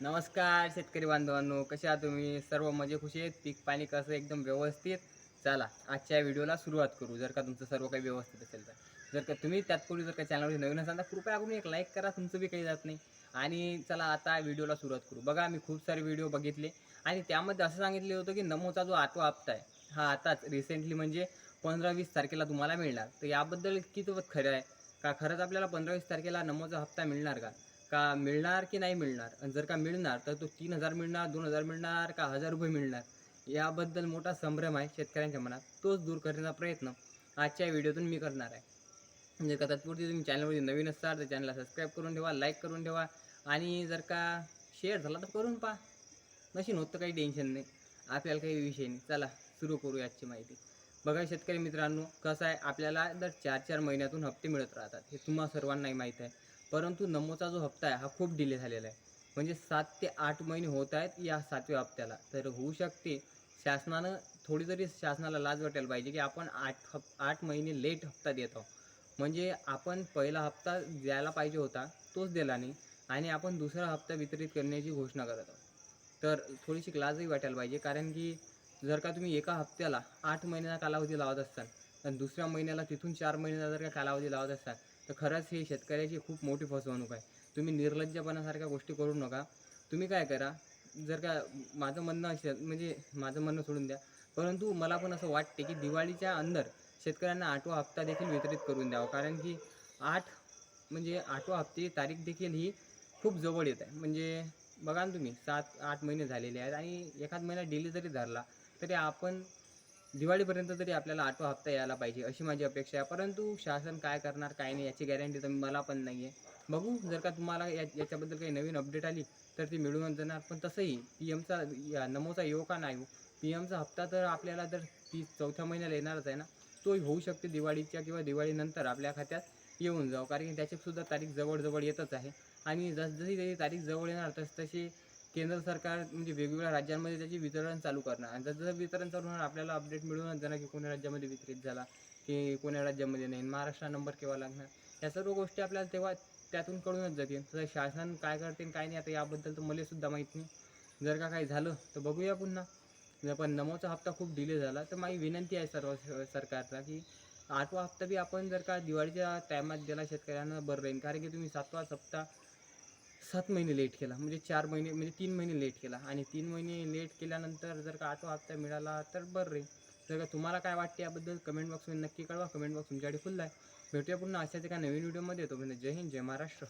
नमस्कार शेतकरी बांधवांनो कसे आहात तुम्ही? सर्व मजे खुशी आहेत. पीक पाणी कसं एकदम व्यवस्थित. चला आजच्या व्हिडिओला सुरुवात करू. जर का तुमचं सर्व काही व्यवस्थित असेल तर. जर का तुम्ही त्यातपूर्वी जर का चॅनलवर नवीन असाल तर कृपया करून एक लाईक करा. तुमचं बी काही जात नाही. आणि चला आता व्हिडिओला सुरुवात करू. बघा मी खूप सारे व्हिडिओ बघितले. आणि त्यामध्ये असं सांगितले होतं की नमोचा जो आठवा हप्ता आहे हा आताच रिसेंटली म्हणजे पंधरा वीस तारखेला तुम्हाला मिळणार. तर याबद्दल किती खरं आहे का? खरंच आपल्याला पंधरा वीस तारखेला नमोचा हप्ता मिळणार का? का मिळणार की नाही मिळणार? आणि जर का मिळणार तर तो तीन हजार मिळणार दोन हजार मिळणार का हजार रुपये मिळणार? याबद्दल मोठा संभ्रम आहे शेतकऱ्यांच्या मनात. तोच दूर करण्याचा प्रयत्न आजच्या व्हिडिओतून मी करणार आहे. जर का तत्पुरती तुम्ही चॅनलमध्ये नवीन असाल तर चॅनलला सबस्क्राईब करून ठेवा लाईक करून ठेवा. आणि जर का शेअर झाला तर करून पहा. नशीन होतं काही टेन्शन नाही. आपल्याला काही विषय नाही. चला सुरू करू आजची माहिती. बघा शेतकरी मित्रांनो कसं आहे? आपल्याला दर चार चार महिन्यातून हप्ते मिळत राहतात. हे तुम्हा सर्वांनाही माहीत आहे. परंतु नमोचा जो हप्ता आहे हा खूप डिले झालेला आहे. म्हणजे सात ते आठ महिने होत आहेत या सातव्या हप्त्याला. तर होऊ शकते शासनानं थोडी तरी शासनाला लाज वाटायला पाहिजे की आपण आठ हप आठ महिने लेट हप्ता देत आहोत. म्हणजे आपण पहिला हप्ता द्यायला पाहिजे होता तोच दिला नाही आणि आपण दुसरा हप्ता वितरित करण्याची घोषणा करत आहोत. तर थोडीशी लाजही वाटायला पाहिजे कारण की जर का तुम्ही एका हप्त्याला आठ महिन्याचा कालावधी लावत असाल आणि दुसऱ्या महिन्याला तिथून चार महिन्याचा जर का कालावधी लावत असाल तर खरंच ही शेतकऱ्याची खूप मोठी फसवणूक आहे. तुम्ही निर्लज्जपणासारख्या गोष्टी करू नका. तुम्ही काय करा जर का माझं म्हणणं असेल म्हणजे माझं म्हणणं सोडून द्या. परंतु मला पण असं वाटते की दिवाळीच्या अंदर शेतकऱ्यांना आठवा हप्ता देखील वितरित करून द्यावा. कारण की आठ म्हणजे आठवा हप्ते तारीख देखील ही खूप जवळ येत आहे. म्हणजे बघा ना तुम्ही सात आठ महिने झालेले आहेत आणि एखाद महिना डिले जरी धरला तरी आपण दिवाळीपर्यंत तरी आपल्याला आठवा हप्ता यायला पाहिजे अशी माझी अपेक्षा आहे. परंतु शासन काय करणार काय नाही याची गॅरंटी तर मला पण नाही आहे बघू जर का तुम्हाला या याच्याबद्दल काही नवीन अपडेट आली तर ती मिळून जाणार. पण तसंही पी एमचा या नमोचा येऊ का नाही पी एमचा हप्ता तर आपल्याला जर ती चौथ्या महिन्याला येणारच आहे ना तो होऊ शकते दिवाळीच्या किंवा दिवाळीनंतर आपल्या खात्यात येऊन जाऊ कारण की त्याचीसुद्धा तारीख जवळजवळ येतच आहे. आणि जसजशी त्याची तारीख जवळ येणार तसतशी केंद्र सरकार म्हणजे वेगवेगळ्या राज्यांमध्ये त्याचे वितरण चालू करणार. आणि जसं वितरण चालू होणार आपल्याला अपडेट मिळूनच जाणार की कोण्या राज्यामध्ये वितरित झाला की कोण्या राज्यामध्ये नाही महाराष्ट्र नंबर केव्हा लागणार? या सर्व गोष्टी आपल्याला तेव्हा त्यातून कळूनच जातील. तसं शासन काय करते काय नाही आता याबद्दल तर मला सुद्धा माहीत नाही. जर का काही झालं तर बघूया पुन्हा. जर पण नमोचा हप्ता खूप डिले झाला तर माझी विनंती आहे सर्व सरकारला की आठवा हप्ता बी आपण जर का दिवाळीच्या टायमात दिला शेतकऱ्यांना बरं राहील कारण की तुम्ही सातवा हप्ता सात महिने लेट केला. म्हणजे चार महिने म्हणजे तीन महिने लेट केला. आणि तीन महिने लेट केल्यानंतर जर का आठवा हप्ता मिळाला तर बरं रे. जर का तुम्हाला काय वाटते याबद्दल कमेंट बॉक्समध्ये नक्की कळवा. कमेंट बॉक्स तुमच्याकडे खुल्ला आहे. भेटूया पुन्हा अशाच एका नवीन व्हिडिओमध्ये येतो म्हणजे जय हिंद जय महाराष्ट्र.